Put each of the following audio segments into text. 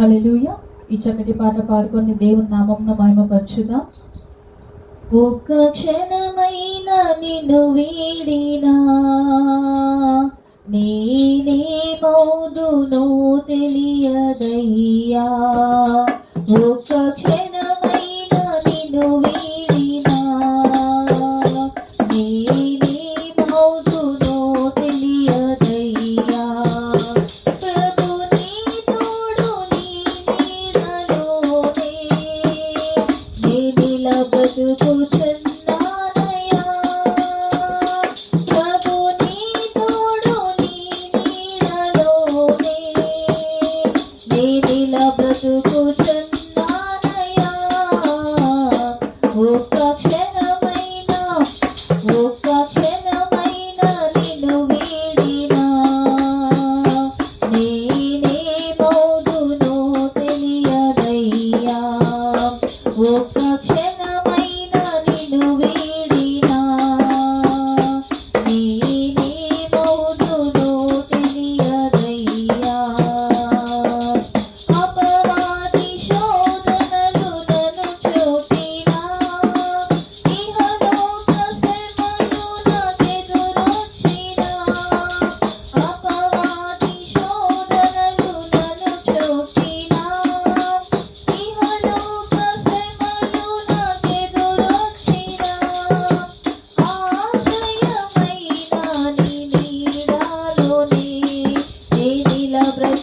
Hallelujah ఈ చక్కటి పాట పాడుకొని దేవుని నామంను మహిమపరచుదా. ఒక్క క్షణమైన నిన్ను వీడినా నేనే మౌదును తెలియదయ్యా. ఒక్క క్షణ Will.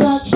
কাছে